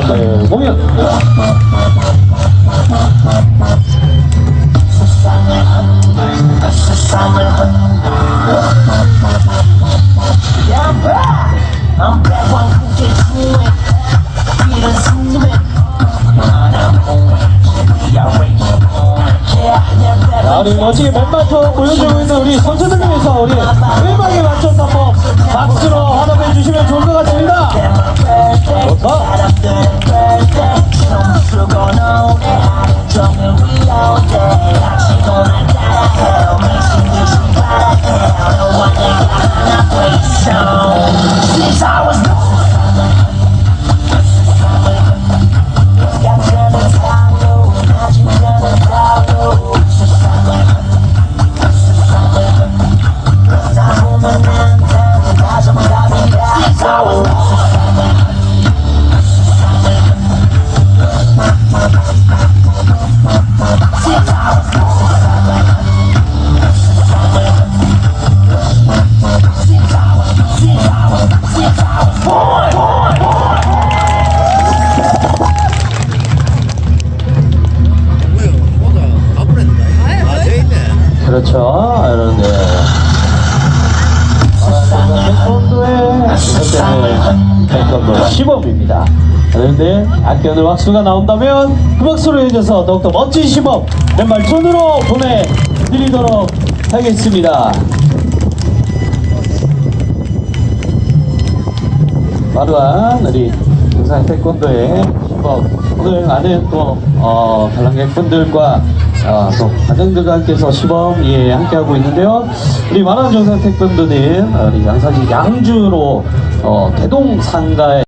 태권도 공연. 자, 우리 멋지게 맨발톱 보여주고 있는 우리 선수들 위해서 우리 음악에 맞춰서 한번 그렇죠. 여러분 번째는 태권도 시범입니다. 여러분들 아껴들 박수가 나온다면 그 박수로 해줘서 더욱더 멋진 시범 맨발 손으로 보내드리도록 하겠습니다. 바로한 우리 부산 태권도의 시범 오늘 많은 또 어, 관람객분들과 어, 또 가정들과 함께해서 시범 예 함께 하고 있는데요. 우리 만화정산 태권도는 우리 양산이 양주로 어, 대동 상가에